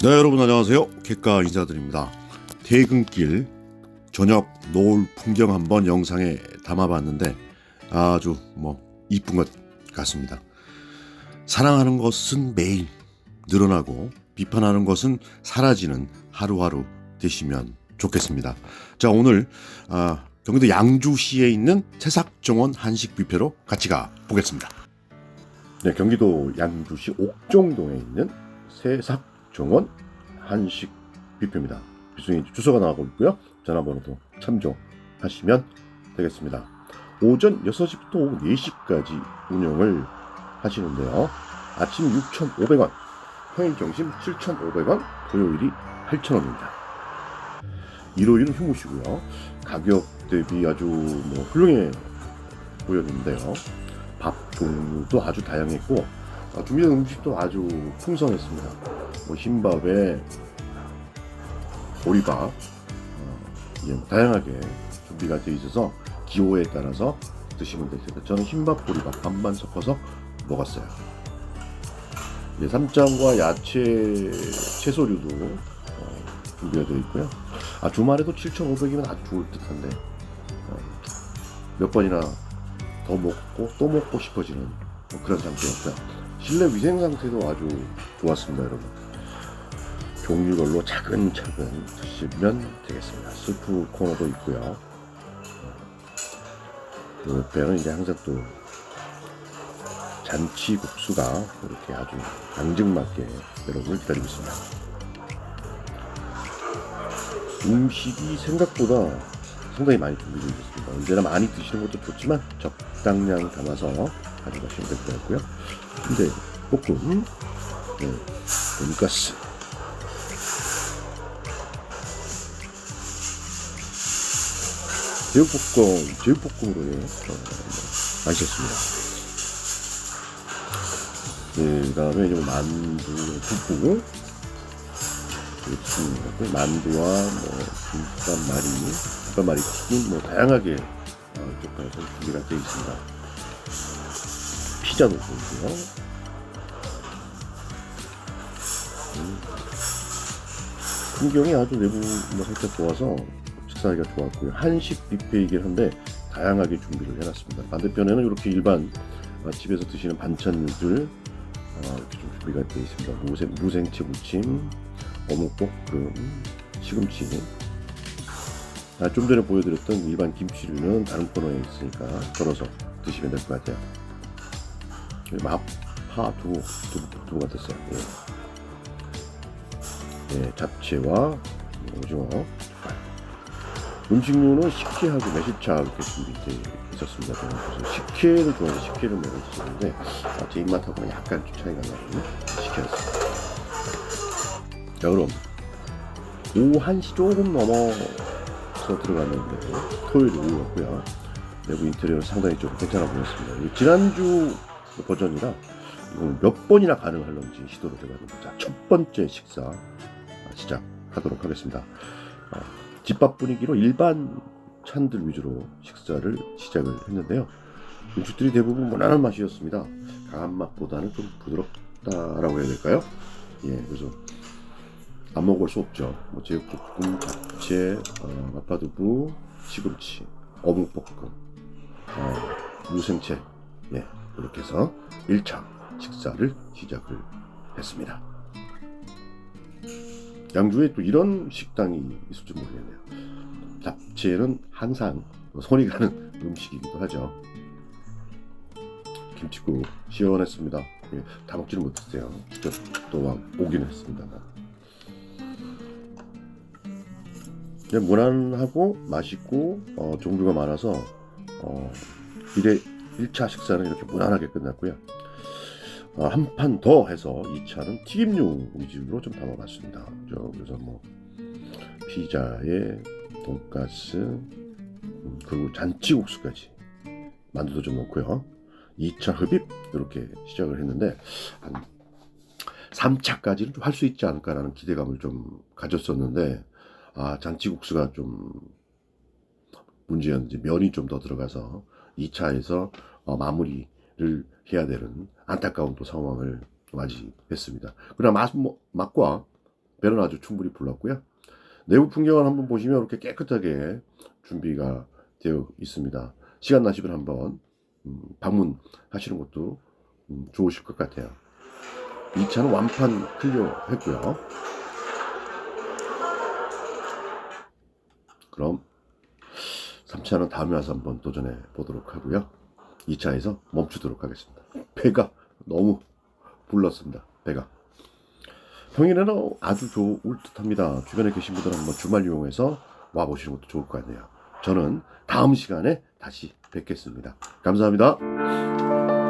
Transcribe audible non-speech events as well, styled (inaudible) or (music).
네 여러분 안녕하세요. 객가 인사드립니다. 퇴근길 저녁 노을 풍경 한번 영상에 담아봤는데 아주 뭐 이쁜 것 같습니다. 사랑하는 것은 매일 늘어나고 비판하는 것은 사라지는 하루하루 되시면 좋겠습니다. 자 오늘 아, 경기도 양주시에 있는 채삭정원 한식 뷔페로 같이 가 보겠습니다. 네 경기도 양주시 옥정동에 있는 새삭 정원 한식 뷔페입니다. 비수님 주소가 나가고 있고요. 전화번호도 참조하시면 되겠습니다. 오전 6시부터 오후 4시까지 운영을 하시는데요. 아침 6,500원, 평일 점심 7,500원, 토요일이 8,000원입니다. 일요일은 휴무시고요. 가격 대비 아주 뭐 훌륭해 보였는데요. 밥 종류도 아주 다양했고 아, 준비된 음식도 아주 풍성했습니다. 뭐 흰밥에 보리밥 어, 예, 다양하게 준비가 되어 있어서 기호에 따라서 드시면 되겠습니다. 저는 흰밥 보리밥 반반 섞어서 먹었어요. 예, 쌈장과 야채 채소류도 어, 준비가 되어 있고요. 아 주말에도 7,500이면 아주 좋을 듯한데 어, 몇 번이나 더 먹고 또 먹고 싶어지는 뭐 그런 상태였고요. 실내 위생 상태도 아주 좋았습니다, 여러분. 종류별로 차근차근 드시면 되겠습니다. 스프 코너도 있고요. 그 옆에는 이제 항상 또 잔치국수가 이렇게 아주 앙증맞게 여러분을 기다리고 있습니다. 음식이 생각보다 상당히 많이 준비되어 있습니다. 언제나 많이 드시는 것도 좋지만 적당량 담아서 가져가시면 될 것 같고요. 근데 볶음, 네, 돈가스, 제육볶음, 제육볶음으로 예, 어, 맛있었습니다. 네, 그 다음에 이제 만두 굽고, 그렇습니다. 만두와 뭐, 김밥 말이, 김밥 말이 튀김, 뭐, 다양하게, 어, 이쪽에서 준비가 되어 있습니다. 피자도 보이고요. 음. 풍경이 아주 내부 뭐 살짝 좋아서 식사하기가 좋았고요. 한식 뷔페이긴 한데 다양하게 준비를 해놨습니다. 반대편에는 이렇게 일반 어, 집에서 드시는 반찬들 어, 이렇게 좀 준비가 되어 있습니다. 무생, 무생채 무침, 어묵볶음, 시금치. 아, 좀 전에 보여드렸던 일반 김치류는 다른 코너에 있으니까 덜어서 드시면 될 것 같아요. 마파 두부, 두부, 두부 같았어요. 예. 예, 잡채와 오징어 음식류는 식혜하고 매실차 이렇게 준비되어 있었습니다. 그래서 식혜를 좋아해서 식혜를 먹었었는데 아, 제 입맛하고는 약간 좀 차이가 나는 식혜였습니다. 자 그럼 오후 1시 조금 넘어서 들어갔는데 토요일 오후였고요. 내부 인테리어는 상당히 좀 괜찮아 보였습니다. 이 지난주 버전이라 몇 번이나 가능할런지 시도를 해봤는데 자, 첫 번째 식사 시작하도록 하겠습니다. 어, 집밥 분위기로 일반 찬들 위주로 식사를 시작을 했는데요. 음식들이 대부분 무난한 맛이었습니다. 강한 맛보다는 좀 부드럽다라고 해야 될까요? 예, 그래서 안 먹을 수 없죠. 뭐 제육볶음, 잡채, 어, 마파두부, 시금치, 어묵볶음, 어, 무생채, 예, 이렇게 해서 1차 식사를 시작을 했습니다. 양주에 또 이런 식당이 있을 줄 모르겠네요. 잡채는 항상 손이 가는 (laughs) 음식이기도 하죠. 김치국 시원했습니다. 예, 다 먹지는 못했어요. 직접 또 오긴 했습니다. 그냥 무난하고 맛있고 어, 종류가 많아서 어, 1회 1차 식사는 이렇게 무난하게 끝났고요. 어, 한판 더 해서 2차는 튀김류 위주로 좀 담아봤습니다. 그래서 뭐 피자에 돈가스 음, 그리고 잔치국수까지 만두도 좀 넣고요. 2차 흡입 이렇게 시작을 했는데 한 3차까지는 좀 할 수 있지 않을까라는 기대감을 좀 가졌었는데 아 잔치국수가 좀 문제였는지 면이 좀 더 들어가서 2차에서 어, 마무리 를 해야 되는 안타까운 또 상황을 맞이했습니다. 그러나 맛, 뭐, 맛과 배는 아주 충분히 불렀고요. 내부 풍경을 한번 보시면 이렇게 깨끗하게 준비가 되어 있습니다. 시간 나시면 한번 음, 방문하시는 것도 음, 좋으실 것 같아요. 이 차는 완판 클리어 했고요. 그럼 3차는 다음에 와서 한번 도전해 보도록 하고요. 2차에서 멈추도록 하겠습니다. 배가 너무 불렀습니다. 배가. 평일에는 아주 좋을 듯 합니다. 주변에 계신 분들은 한번 주말 이용해서 와보시는 것도 좋을 것 같네요. 저는 다음 시간에 다시 뵙겠습니다. 감사합니다.